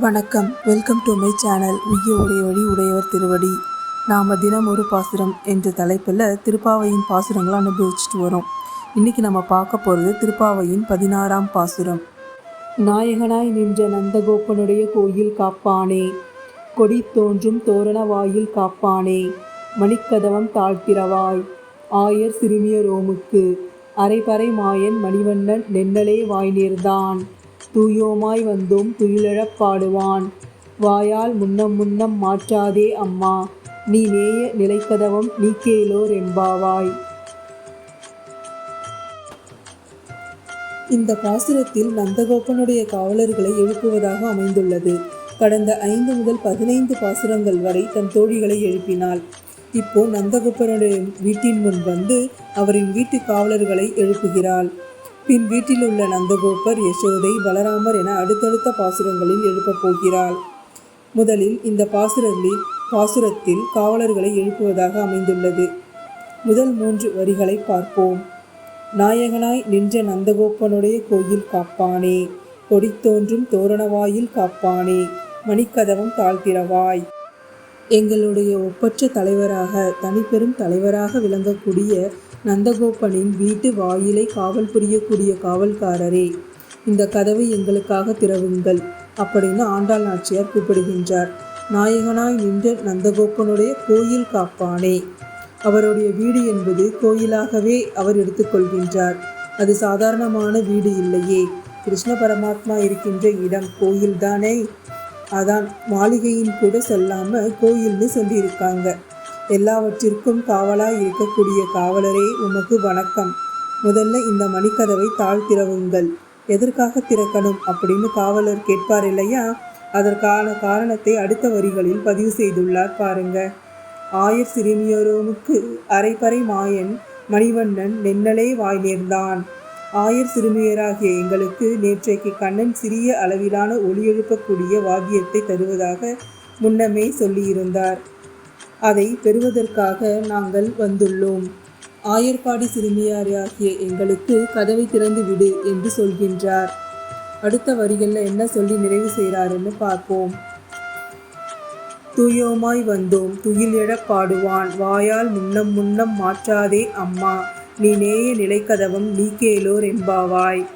வணக்கம். Welcome to my channel உய்ய உடைய வழி உடையவர் திருவடி. நாம் தினம் ஒரு பாசுரம் என்ற தலைப்பில் திருப்பாவையின் பாசுரங்களை அனுபவிச்சுட்டு வரோம். இன்றைக்கி நம்ம பார்க்க போகிறது திருப்பாவையின் பதினாறாம் பாசுரம். நாயகனாய் நின்ற நந்தகோப்பனுடைய கோயில் காப்பானே. கொடி தோன்றும் தோரண வாயில் காப்பானே. மணிக்கதவம் தாழ்த்திரவாய். ஆயர் சிறுமியரோமுக்கு அரைபறை மாயன் மணிவண்ணன் நென்னலே வாய் நேர்தான் தூயோமாய் வந்தும் துயிலழப் பாடுவான். வாயால் முன்னம் முன்னம் மாற்றாதே அம்மா. நீ நேய நிலைக்கதவம் நீக்கேலோர் என்பாவாய். இந்த பாசுரத்தில் நந்தகோபனுடைய காவலர்களை எழுப்புவதாக அமைந்துள்ளது. கடந்த ஐந்து முதல் பதினைந்து பாசுரங்கள் வரை தன் தோழிகளை எழுப்பினாள். இப்போ நந்தகோபனுடைய வீட்டின் முன் வந்து அவரின் வீட்டு காவலர்களை எழுப்புகிறாள். பின் வீட்டில் உள்ள நந்தகோபர் யசோதை பலராமர் என அடுத்தடுத்த பாசுரங்களில் எழுப்பப் போகிறாள். முதலில் இந்த பாசுரத்தில் பாசுரத்தில் காவலர்களை எழுப்புவதாக அமைந்துள்ளது. முதல் மூன்று வரிகளை பார்ப்போம். நாயகனாய் நின்ற நந்தகோப்பனுடைய கோயில் காப்பானே கொடி தோன்றும் தோரணவாயில் காப்பானே மணிக்கதவம் தாழ்த்திரவாய் எங்களுடைய ஒப்பற்ற தலைவராக தனிப்பெரும் தலைவராக விளங்கக்கூடிய நந்தகோபனின் வீட்டு வாயிலை காவல் புரியக்கூடிய காவல்காரரே இந்த கதவை எங்களுக்காக திறவுங்கள் அப்படின்னு ஆண்டாள் நாச்சியார் கூப்பிடுகின்றார். நாயகனாய் நின்ற நந்தகோபனுடைய கோயில் காப்பானே. அவருடைய வீடு என்பது கோயிலாகவே அவர் எடுத்துக்கொள்கின்றார் அது சாதாரணமான வீடு இல்லையே. கிருஷ்ண பரமாத்மா இருக்கின்ற இடம் கோயில்தானே. அதான் மாளிகையின் கூட சொல்லாம கோயில்னு சொல்லியிருக்காங்க. எல்லாவற்றிற்கும் காவலாய் இருக்கக்கூடிய காவலரே உமக்கு வணக்கம். முதல்ல இந்த மணிக்கதவை தாழ்த்திறவுங்கள் எதற்காக திறக்கணும் அப்படின்னு காவலர் கேட்பார் இல்லையா? அதற்கான காரணத்தை அடுத்த வரிகளில் பதிவு செய்துள்ளார் பாருங்க. ஆயர் சிறுமியோரோமுக்கு அரைப்பறை மாயன் மணிவண்ணன் நென்னலே வாய் நேர்ந்தான். ஆயர் சிறுமியராகிய எங்களுக்கு நேற்றைக்கு கண்ணன் சிறிய அளவிலான ஒளி எழுப்பக்கூடிய வாக்கியத்தை தருவதாக முன்னமே சொல்லியிருந்தார். அதை பெறுவதற்காக நாங்கள் வந்துள்ளோம். ஆயர்பாடி சிறுமியாராகிய எங்களுக்கு கதவை திறந்து விடு என்று சொல்கின்றார். அடுத்த வரிகளில் என்ன சொல்லி நிறைவு செய்கிறாருன்னு பார்ப்போம். தூயோமாய் வந்தோம். துயில் எழப் பாடுவான். வாயால் முன்னம் முன்னம் மாற்றாதே அம்மா. நீ நேய நிலைக்கதவம் கேளோர் என்பாவாய்.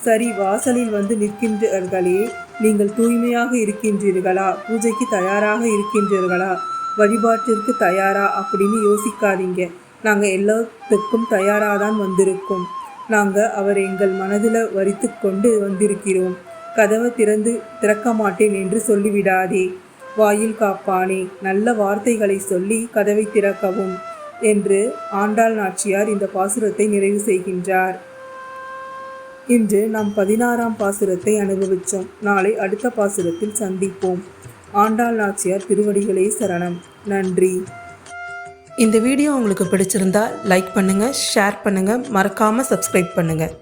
சரி வாசலில் வந்து நிற்கின்றார்களே நீங்கள் தூய்மையாக இருக்கின்றீர்களா? பூஜைக்கு தயாராக இருக்கின்றீர்களா? வழிபாட்டிற்கு தயாரா அப்படின்னு யோசிக்காதீங்க. நாங்கள் எல்லாத்துக்கும் தயாராக தான் வந்திருக்கோம். நாங்கள் அவர் எங்கள் மனதில் வரித்து கொண்டு வந்திருக்கிறோம். கதவை திறந்து திறக்க மாட்டேன் என்று சொல்லிவிடாதே. வாயில் காப்பானே நல்ல வார்த்தைகளை சொல்லி கதவை திறக்கவும் என்று ஆண்டாள் நாச்சியார் இந்த பாசுரத்தை நிறைவு செய்கின்றார். இன்று நாம் பதினாறாம் பாசுரத்தை அனுபவித்தோம் நாளை அடுத்த பாசுரத்தில் சந்திப்போம். ஆண்டாள் நாச்சியார் திருவடிகளே சரணம். நன்றி. இந்த வீடியோ உங்களுக்கு பிடிச்சிருந்தா லைக் பண்ணுங்கள் ஷேர் பண்ணுங்கள் மறக்காமல் சப்ஸ்கிரைப் பண்ணுங்கள்